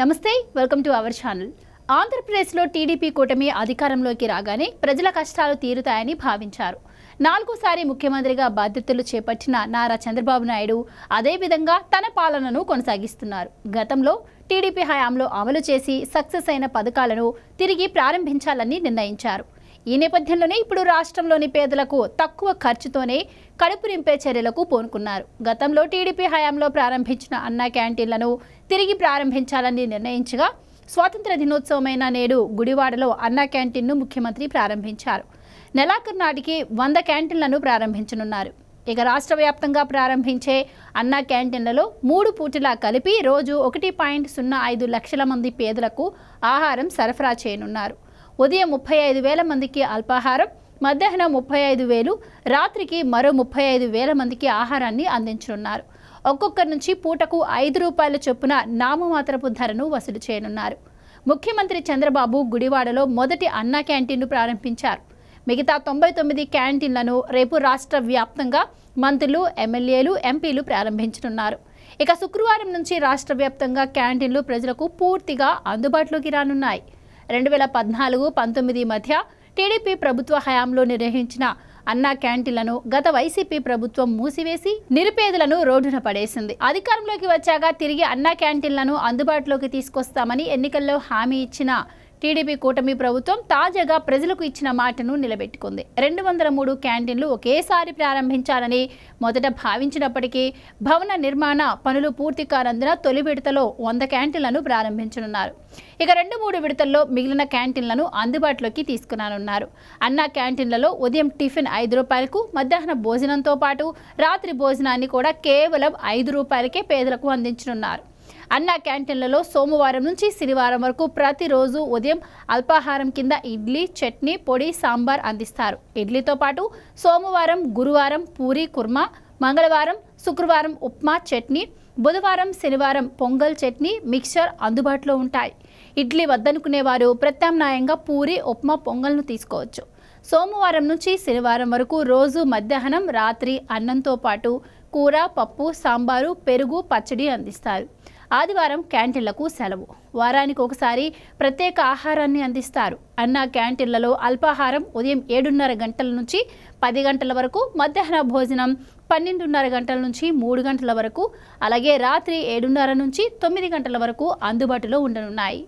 నమస్తే welcome to our channel ఆంధ్రప్రదేశ్లో TDP కూటమి అధికారంలోకి రాగానే ప్రజల కష్టాలు తీరుతాయని భావించారు. నాలుగోసారి ముఖ్యమంత్రిగా బాధ్యతలు చేపట్టిన నారా చంద్రబాబు నాయుడు అదేవిధంగా తన పాలనను కొనసాగిస్తున్నారు. గతంలో టీడీపీ హయాంలో అమలు చేసి సక్సెస్ అయిన పథకాలను తిరిగి ప్రారంభించాలని నిర్ణయించారు. ఈ నేపథ్యంలోనే ఇప్పుడు రాష్ట్రంలోని పేదలకు తక్కువ ఖర్చుతోనే కడుపు నింపే చర్యలకు పూనుకున్నారు. గతంలో టీడీపీ హయాంలో ప్రారంభించిన అన్నా క్యాంటీన్లను తిరిగి ప్రారంభించాలని నిర్ణయించగా స్వాతంత్ర దినోత్సవమైన నేడు గుడివాడలో అన్నా క్యాంటీన్ను ముఖ్యమంత్రి ప్రారంభించారు. నెలాఖరు నాటికి వంద క్యాంటీన్లను ప్రారంభించనున్నారు. ఇక రాష్ట్ర వ్యాప్తంగా ప్రారంభించే అన్నా క్యాంటీన్లలో మూడు పూటలా కలిపి రోజు ఒకటి పాయింట్ సున్నా ఐదు లక్షల మంది పేదలకు ఆహారం సరఫరా చేయనున్నారు. ఉదయం ముప్పై ఐదు వేల మందికి అల్పాహారం మధ్యాహ్నం ముప్పై ఐదు వేలు రాత్రికి మరో ముప్పై ఐదు వేల మందికి ఆహారాన్ని అందించనున్నారు. ఒక్కొక్కరి నుంచి పూటకు ఐదు రూపాయల చొప్పున నామమాత్రపు ధరను వసూలు చేయనున్నారు. ముఖ్యమంత్రి చంద్రబాబు గుడివాడలో మొదటి అన్నా క్యాంటీన్ను ప్రారంభించారు. మిగతా తొంభై తొమ్మిది క్యాంటీన్లను రేపు రాష్ట్ర వ్యాప్తంగా మంత్రులు ఎమ్మెల్యేలు ఎంపీలు ప్రారంభించనున్నారు. ఇక శుక్రవారం నుంచి రాష్ట్ర వ్యాప్తంగా క్యాంటీన్లు ప్రజలకు పూర్తిగా అందుబాటులోకి రానున్నాయి. రెండు వేల పద్నాలుగు పంతొమ్మిది మధ్య టీడీపీ ప్రభుత్వ హయాంలో నిర్వహించిన అన్నా క్యాంటీన్లను గత వైసీపీ ప్రభుత్వం మూసివేసి నిరుపేదలను రోడ్డున పడేసింది. అధికారంలోకి వచ్చాక తిరిగి అన్నా క్యాంటీన్లను అందుబాటులోకి తీసుకొస్తామని ఎన్నికల్లో హామీ ఇచ్చిన టీడీపీ కూటమి ప్రభుత్వం తాజాగా ప్రజలకు ఇచ్చిన మాటను నిలబెట్టుకుంది. రెండు వందల మూడు క్యాంటీన్లు ఒకేసారి ప్రారంభించాలని మొదట భావించినప్పటికీ భవన నిర్మాణ పనులు పూర్తి కానందున తొలి విడతలో వంద క్యాంటీన్లను ప్రారంభించనున్నారు. ఇక రెండు మూడు విడతల్లో మిగిలిన క్యాంటీన్లను అందుబాటులోకి తీసుకురానున్నారు. అన్న క్యాంటీన్లలో ఉదయం టిఫిన్ ఐదు రూపాయలకు మధ్యాహ్న భోజనంతో పాటు రాత్రి భోజనాన్ని కూడా కేవలం ఐదు రూపాయలకే పేదలకు అందించనున్నారు. అన్న క్యాంటీన్లలో సోమవారం నుంచి శనివారం వరకు ప్రతిరోజు ఉదయం అల్పాహారం కింద ఇడ్లీ చట్నీ పొడి సాంబార్ అందిస్తారు. ఇడ్లీతో పాటు సోమవారం గురువారం పూరి కుర్మా మంగళవారం శుక్రవారం ఉప్మా చట్నీ బుధవారం శనివారం పొంగల్ చట్నీ మిక్చర్ అందుబాటులో ఉంటాయి. ఇడ్లీ వద్దనుకునేవారు ప్రత్యామ్నాయంగా పూరి ఉప్మా పొంగల్ను తీసుకోవచ్చు. సోమవారం నుంచి శనివారం వరకు రోజు మధ్యాహ్నం రాత్రి అన్నంతో పాటు కూర పప్పు సాంబారు పెరుగు పచ్చడి అందిస్తారు. ఆదివారం క్యాంటీన్లకు సెలవు. వారానికి ఒకసారి ప్రత్యేక ఆహారాన్ని అందిస్తారు. అన్న క్యాంటీన్లలో అల్పాహారం ఉదయం ఏడున్నర గంటల నుంచి పది గంటల వరకు మధ్యాహ్న భోజనం పన్నెండున్నర గంటల నుంచి మూడు గంటల వరకు అలాగే రాత్రి ఏడున్నర నుంచి తొమ్మిది గంటల వరకు అందుబాటులో ఉండనున్నాయి.